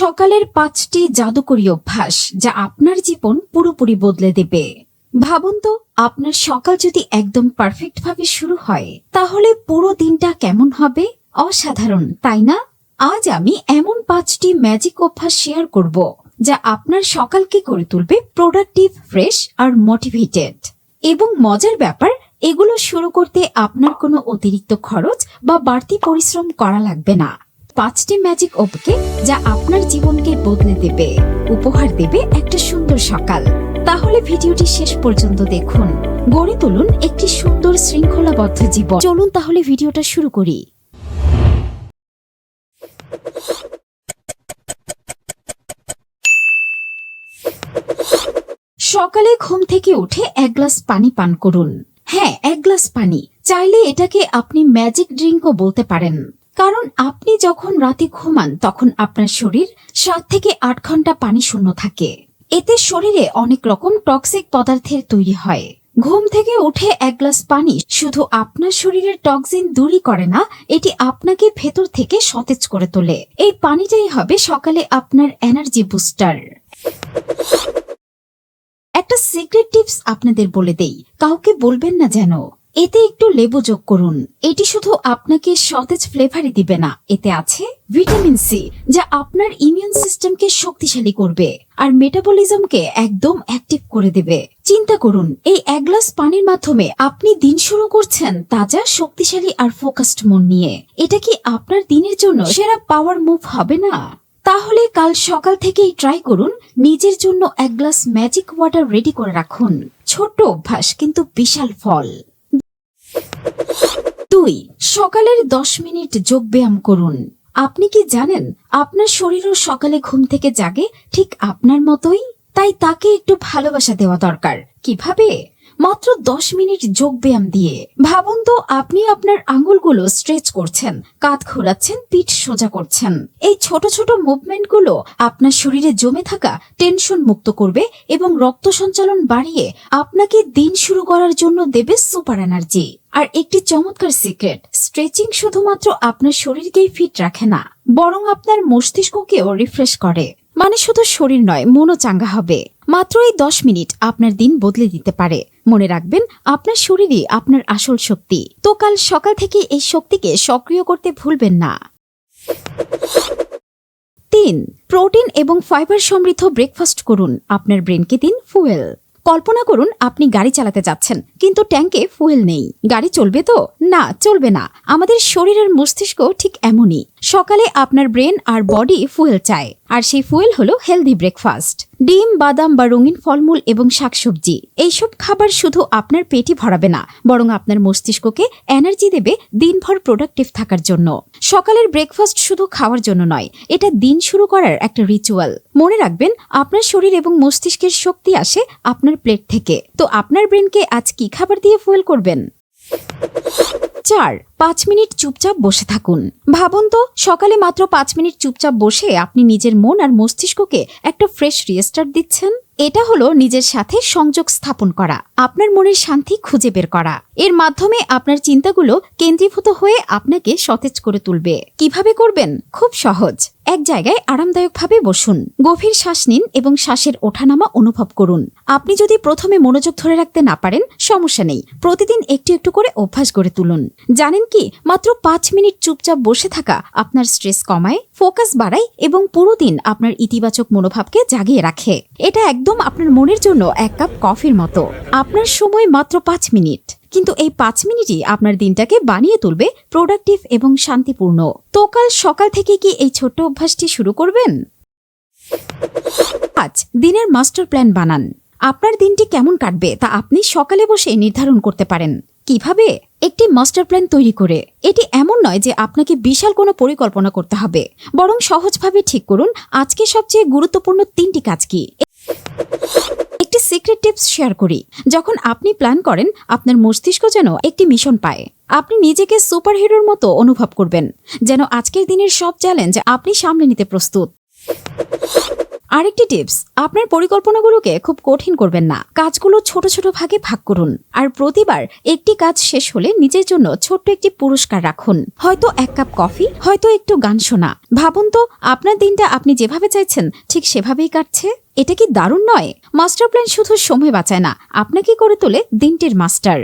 সকালের পাঁচটি জাদুকরী অভ্যাস যা আপনার জীবন পুরোপুরি বদলে দেবে। ভাবুন তো, আপনার সকাল যদি একদম পারফেক্ট ভাবে শুরু হয়, তাহলে পুরো দিনটা কেমন হবে? অসাধারণ, তাই না? আজ আমি এমন পাঁচটি ম্যাজিক অভ্যাস শেয়ার করব, যা আপনার সকালকে করে তুলবে প্রোডাক্টিভ ফ্রেশ আর মোটিভেটেড এবং মজার ব্যাপার, এগুলো শুরু করতে আপনার কোনো অতিরিক্ত খরচ বা বাড়তি পরিশ্রম করা লাগবে না। পাঁচটি ম্যাজিক অপকে যা আপনার জীবনকে বদলে দেবে, উপহার দেবে একটা সুন্দর সকাল। তাহলে ভিডিওটি শেষ পর্যন্ত দেখুন। গড়ে তুলুন একটি সুন্দর শৃঙ্খলাবদ্ধ জীবন। চলুন তাহলে ভিডিওটা শুরু করি। সকালে ঘুম থেকে উঠে এক গ্লাস পানি পান করুন। হ্যাঁ এক গ্লাস পানি। চাইলে এটাকে আপনি ম্যাজিক ড্রিঙ্কও বলতে পারেন। কারণ আপনি যখন রাতে ঘুমান, তখন আপনার শরীর সাত থেকে আট ঘণ্টা পানি শূন্য থাকে। এতে শরীরে অনেক রকম টক্সিক পদার্থের তৈরি হয়। ঘুম থেকে উঠে এক গ্লাস পানি শুধু আপনার শরীরের টক্সিন দূরই করে না, এটি আপনাকে ভেতর থেকে সতেজ করে তোলে। এই পানিটাই হবে সকালে আপনার এনার্জি বুস্টার একটা সিক্রেট টিপস আপনাদের বলে দেই। কাউকে বলবেন না যেন এতে একটু লেবু যোগ করুন। এটি শুধু আপনাকে সতেজ ফ্লেভারই দিবে না। এতে আছে ভিটামিন সি যা আপনার ইমিউন সিস্টেমকে শক্তিশালী করবে আর মেটাবলিজমকে একদম অ্যাক্টিভ করে দেবে। চিন্তা করুন, এই এক গ্লাস পানির মাধ্যমে আপনি দিন শুরু করছেন তাজা, শক্তিশালী আর ফোকাসড মন নিয়ে। এটা কি আপনার দিনের জন্য সেরা পাওয়ার মুভ হবে না? তাহলে কাল সকাল থেকেই ট্রাই করুন, নিজের জন্য এক গ্লাস ম্যাজিক ওয়াটার রেডি করে রাখুন। ছোট্ট অভ্যাস, কিন্তু বিশাল ফল। দুই, সকালের দশ মিনিট যোগ ব্যায়াম করুন। আপনি কি জানেন, আপনার শরীরও সকালে ঘুম থেকে জাগে ঠিক আপনার মতোই? তাই তাকে একটু ভালোবাসা দেওয়া দরকার। কীভাবে? মাত্র দশ মিনিট যোগ ব্যায়াম দিয়ে। ভাবুন তো, আপনি আপনার আঙুলগুলো স্ট্রেচ করছেন, কাঁধ ঘোরাচ্ছেন, পিঠ সোজা করছেন। এই ছোট ছোট মুভমেন্টগুলো আপনার শরীরে জমে থাকা টেনশন মুক্ত করবে এবং রক্ত সঞ্চালন বাড়িয়ে আপনাকে দিন শুরু করার জন্য দেবে সুপার এনার্জি। আর একটি চমৎকার সিক্রেট, স্ট্রেচিং শুধুমাত্র আপনার শরীরকেই ফিট রাখে না, বরং আপনার মস্তিষ্ককেও রিফ্রেশ করে। মানে শুধু শরীর নয়, মনও চাঙ্গা হবে। মাত্র এই দশ মিনিট আপনার দিন বদলে দিতে পারে। মনে রাখবেন, আপনার শরীরই আপনার আসল শক্তি। তো কাল সকাল থেকে এই শক্তিকে সক্রিয় করতে ভুলবেন না। তিন, প্রোটিন এবং ফাইবার সমৃদ্ধ ব্রেকফাস্ট করুন। আপনার ব্রেনকে দিন ফুয়েল। কল্পনা করুন আপনি গাড়ি চালাতে যাচ্ছেন, কিন্তু ট্যাঙ্কে ফুয়েল নেই। গাড়ি চলবে তো? না, চলবে না। আমাদের শরীরের মস্তিষ্ক ঠিক এমনই। সকালে আপনার ব্রেন আর বডি ফুয়েল চায়। আর সেই ফুয়েল হলো হেলদি ব্রেকফাস্ট। ডিম, বাদাম বা রঙিন ফলমূল এবং শাকসবজি। এইসব খাবার শুধু আপনার পেটই ভরাবে না, বরং আপনার মস্তিষ্ককে এনার্জি দেবে দিনভর প্রোডাক্টিভ থাকার জন্য। সকালের ব্রেকফাস্ট শুধু খাওয়ার জন্য নয়, এটা দিন শুরু করার একটা রিচুয়াল। মনে রাখবেন, আপনার শরীর এবং মস্তিষ্কের শক্তি আসে আপনার প্লেট থেকে। তো আপনার ব্রেনকে আজ কি খাবার দিয়ে ফুয়েল করবেন? চার, পাঁচ মিনিট চুপচাপ বসে থাকুন। ভাবুন তো, সকালে মাত্র পাঁচ মিনিট চুপচাপ বসে আপনি নিজের মন আর মস্তিষ্ককে একটা ফ্রেশ রিস্টার্ট দিচ্ছেন? এটা হলো নিজের সাথে সংযোগ স্থাপন করা, আপনার মনের শান্তি খুঁজে বের করা। এর মাধ্যমে আপনার চিন্তাগুলো কেন্দ্রীভূত হয়ে আপনাকে সতেজ করে তুলবে। কীভাবে করবেন? খুব সহজ। এক জায়গায় আরামদায়কভাবে বসুন। গভীর শ্বাস নিন এবং শ্বাসের ওঠানামা অনুভব করুন। আপনি যদি প্রথমে মনোযোগ ধরে রাখতে না পারেন, সমস্যা নেই। প্রতিদিন একটু একটু করে অভ্যাস গড়ে তুলুন। জানেন কি, মাত্র পাঁচ মিনিট চুপচাপ বসে থাকা আপনার স্ট্রেস কমায়, ফোকাস বাড়ায় এবং পুরো দিন আপনার ইতিবাচক মনোভাবকে জাগিয়ে রাখে। এটা একদম আপনার মনের জন্য এক কাপ কফির মতো। আপনার সময় মাত্র পাঁচ মিনিট। কিন্তু এই পাঁচ মিনিটই আপনার দিনটাকে বানিয়ে তুলবে প্রোডাক্টিভ এবং শান্তিপূর্ণ। তো কাল সকাল থেকে কি এই ছোট্ট অভ্যাসটি শুরু করবেন? আজ দিনের মাস্টার প্ল্যান বানান। আপনার দিনটি কেমন কাটবে তা আপনি সকালে বসে নির্ধারণ করতে পারেন। কীভাবে? একটি মাস্টার প্ল্যান তৈরি করে। এটি এমন নয় যে আপনাকে বিশাল কোনো পরিকল্পনা করতে হবে। বরং সহজভাবে ঠিক করুন, আজকে সবচেয়ে গুরুত্বপূর্ণ তিনটি কাজ কি? একটি সিক্রেট টিপস শেয়ার করি। যখন আপনি প্ল্যান করেন, আপনার মস্তিষ্ক যেন একটি মিশন পায়। আপনি নিজেকে সুপারহিরোর মতো অনুভব করবেন, যেন আজকের দিনের সব চ্যালেঞ্জ আপনি সামলে নিতে প্রস্তুত। আরেকটি টিপস আপনার পরিকল্পনাগুলোকে খুব কঠিন করবেন না। কাজগুলো ছোট ছোট ভাগে ভাগ করুন। আর প্রতিবার একটি কাজ শেষ হলে নিজের জন্য ছোট্ট একটি পুরস্কার রাখুন। হয়তো এক কাপ কফি, হয়তো একটু গান শোনা। ভাবুন তো, আপনার দিনটা আপনি যেভাবে চাইছেন, ঠিক সেভাবেই কাটছে? এটা কি দারুণ নয়? মাস্টার প্ল্যান শুধু সময় বাঁচায় না, আপনাকে করে তোলে দিনটির মাস্টার।